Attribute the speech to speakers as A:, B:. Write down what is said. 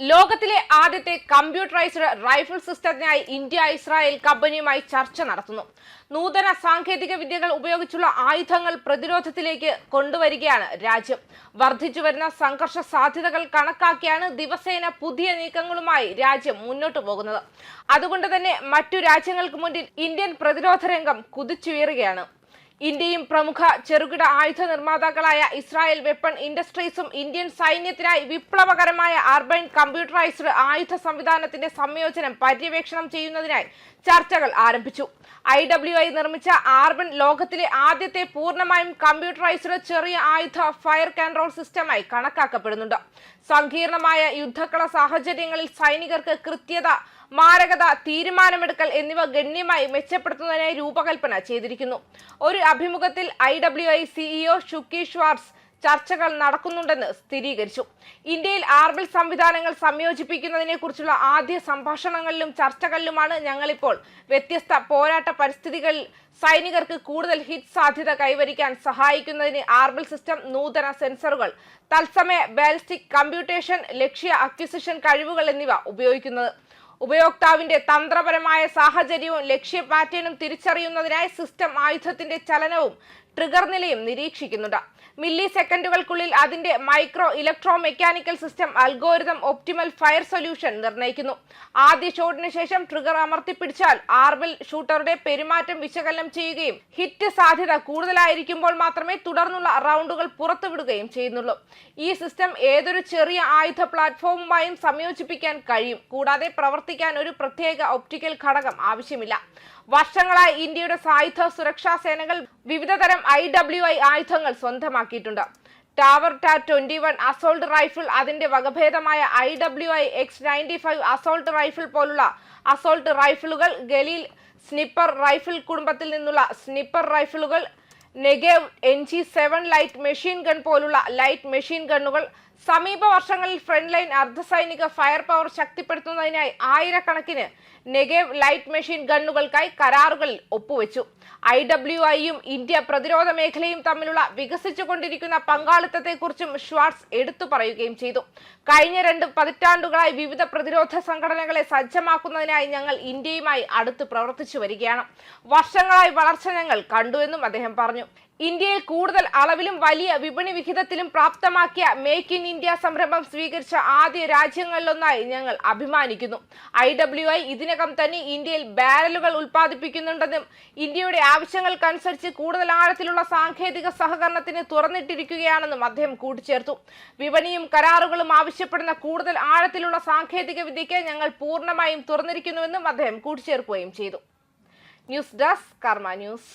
A: ലോകത്തിലെ ആദ്യത്തെ computerised rifle സിസ്റ്റത്തിനായി ഇന്ത്യ ഇസ്രായേൽ കമ്പനിയുമായി ചർച്ച നടത്തുന്നു. നൂതന സാങ്കേതിക വിദ്യകൾ ഉപയോഗിച്ചുള്ള ആയുധങ്ങൾ പ്രതിരോധത്തിലേക്ക് കൊണ്ടുവരികയാണ് രാജ്യം. വർദ്ധിച്ചു വരുന്ന സംഘർഷ സാധ്യതകൾ കണക്കാക്കിയാണ് ദിവസേന പുതിയ നീക്കങ്ങളുമായി രാജ്യം മുന്നോട്ടു പോകുന്നത്. അതുകൊണ്ട് തന്നെ മറ്റു രാജ്യങ്ങൾക്ക് മുന്നിൽ ഇന്ത്യൻ പ്രതിരോധ രംഗം കുതിച്ചുയരുകയാണ്. ഇന്ത്യയും പ്രമുഖ ചെറുകിട ആയുധ നിർമ്മാതാക്കളായ ഇസ്രായേൽ വെപ്പൺ ഇൻഡസ്ട്രീസും ഇന്ത്യൻ സൈന്യത്തിനായി വിപ്ലവകരമായ അർബൻ കമ്പ്യൂട്ടറൈസ്ഡ് ആയുധ സംവിധാനത്തിന്റെ സംയോജനം പര്യവേക്ഷണം ചെയ്യുന്നതിനായി ചർച്ചകൾ ആരംഭിച്ചു. ഐ ഡബ്ല്യു ഐ നിർമ്മിച്ച ആർബൻ ലോകത്തിലെ ആദ്യത്തെ പൂർണമായും കമ്പ്യൂട്ടറൈസ്ഡ് ചെറിയ ആയുധ ഫയർ കൺട്രോൾ സിസ്റ്റമായി കണക്കാക്കപ്പെടുന്നുണ്ട്. സങ്കീർണമായ യുദ്ധക്കള സാഹചര്യങ്ങളിൽ സൈനികർക്ക് കൃത്യത മാരകത തീരുമാനമെടുക്കൽ എന്നിവ ഗണ്യമായി മെച്ചപ്പെടുത്തുന്നതിനായി രൂപകൽപ്പന ചെയ്തിരിക്കുന്നു. ഒരു അഭിമുഖത്തിൽ I W I CEO Shuki Schwartz ചർച്ചകൾ നടക്കുന്നുണ്ടെന്ന് സ്ഥിരീകരിച്ചു. ഇന്ത്യയിൽ ആർബിൾ സംവിധാനങ്ങൾ സംയോജിപ്പിക്കുന്നതിനെ കുറിച്ചുള്ള ആദ്യ സംഭാഷണങ്ങളിലും ചർച്ചകളിലുമാണ് ഞങ്ങളിപ്പോൾ വ്യത്യസ്ത പോരാട്ട പരിസ്ഥിതികളിൽ സൈനികർക്ക് കൂടുതൽ ഹിറ്റ് സാധ്യത കൈവരിക്കാൻ സഹായിക്കുന്നതിന് ആർബിൾ സിസ്റ്റം നൂതന സെൻസറുകൾ തത്സമയ ബാലിസ്റ്റിക് കമ്പ്യൂട്ടേഷൻ ലക്ഷ്യ അക്വിസിഷൻ കഴിവുകൾ എന്നിവ ഉപയോഗിക്കുന്നത്. ഉപയോക്താവിന്റെ തന്ത്രപരമായ സാഹചര്യവും ലക്ഷ്യ പാറ്റേണും തിരിച്ചറിയുന്നതിനായി സിസ്റ്റം ആയുധത്തിന്റെ ചലനവും ട്രിഗർ നിലയും നിരീക്ഷിക്കുന്നുണ്ട്. മില്ലി സെക്കൻഡുകൾക്കുള്ളിൽ അതിന്റെ micro electro mechanical system algorithm optimal fire solution നിർണയിക്കുന്നു. ആദ്യ ഷോട്ടിന് ശേഷം ട്രിഗർ അമർത്തിപ്പിടിച്ചാൽ ആർബിൽ ഷൂട്ടറുടെ പെരുമാറ്റം വിശകലനം ചെയ്യുകയും ഹിറ്റ് സാധ്യത കൂടുതലായിരിക്കുമ്പോൾ മാത്രമേ തുടർന്നുള്ള റൗണ്ടുകൾ പുറത്തുവിടുകയും ചെയ്യുന്നുള്ളൂ. ഈ സിസ്റ്റം ഏതൊരു ചെറിയ ആയുധ പ്ലാറ്റ്ഫോമുമായും സംയോജിപ്പിക്കാൻ കഴിയും. കൂടാതെ പ്രവർത്തിക്കാൻ ഒരു പ്രത്യേക ഒപ്റ്റിക്കൽ ഘടകം ആവശ്യമില്ല. വർഷങ്ങളായി ഇന്ത്യയുടെ സായുധ സുരക്ഷാ സേനകൾ വിവിധതരം ഐ ഡബ്ല്യു ഐ ആയുധങ്ങൾ സ്വന്തമാക്കിയിട്ടുണ്ട്. ടാവർ ടാ ട്വന്റി വൺ അസോൾട്ട് റൈഫിൾ അതിന്റെ വകഭേദമായ I W I X ninety five assault rifle പോലുള്ള അസോൾട്ട് റൈഫിളുകൾ ഗലീൽ സ്നിപ്പർ റൈഫിൾ കുടുംബത്തിൽ നിന്നുള്ള sniper റൈഫിളുകൾ Negev N G seven light machine gun പോലുള്ള ലൈറ്റ് മെഷീൻ ഗണ്ണുകൾ സമീപ വർഷങ്ങളിൽ ഫ്രണ്ട് ലൈൻ അർദ്ധസൈനിക ഫയർ പവർ ശക്തിപ്പെടുത്തുന്നതിനായി ആയിരക്കണക്കിന് നെഗേവ് ലൈറ്റ് മെഷീൻ ഗണ്ണുകൾക്കായി കരാറുകളിൽ ഒപ്പുവെച്ചു. ഐ ഡബ്ല്യു ഐയും ഇന്ത്യ പ്രതിരോധ മേഖലയും തമ്മിലുള്ള വികസിച്ചുകൊണ്ടിരിക്കുന്ന പങ്കാളിത്തത്തെക്കുറിച്ചും ഷ്വാർട്സ് എടുത്തു പറയുകയും ചെയ്തു. കഴിഞ്ഞ രണ്ട് പതിറ്റാണ്ടുകളായി വിവിധ പ്രതിരോധ സംഘടനകളെ സജ്ജമാക്കുന്നതിനായി ഞങ്ങൾ ഇന്ത്യയുമായി അടുത്ത് പ്രവർത്തിച്ചു വരികയാണ്. വർഷങ്ങളായി വളർച്ച ഞങ്ങൾ കണ്ടുവെന്നും അദ്ദേഹം പറഞ്ഞു. ഇന്ത്യയിൽ കൂടുതൽ അളവിലും വലിയ വിപണി വിഹിതത്തിലും പ്രാപ്തമാക്കിയ മേക്ക് ഇൻ ഇന്ത്യ സംരംഭം സ്വീകരിച്ച ആദ്യ രാജ്യങ്ങളിലൊന്നായി ഞങ്ങൾ അഭിമാനിക്കുന്നു. ഐ ഡബ്ല്യു ഐ ഇതിനകം തന്നെ ഇന്ത്യയിൽ ബാരലുകൾ ഉൽപ്പാദിപ്പിക്കുന്നുണ്ടെന്നും ഇന്ത്യയുടെ ആവശ്യങ്ങൾക്കനുസരിച്ച് കൂടുതൽ ആഴത്തിലുള്ള സാങ്കേതിക സഹകരണത്തിന് തുറന്നിട്ടിരിക്കുകയാണെന്നും അദ്ദേഹം കൂട്ടിച്ചേർത്തു. വിപണിയും കരാറുകളും ആവശ്യപ്പെടുന്ന കൂടുതൽ ആഴത്തിലുള്ള സാങ്കേതിക വിദ്യയ്ക്ക് ഞങ്ങൾ പൂർണമായും തുറന്നിരിക്കുന്നുവെന്നും അദ്ദേഹം കൂട്ടിച്ചേർക്കുകയും ചെയ്തു. News desk Karma news.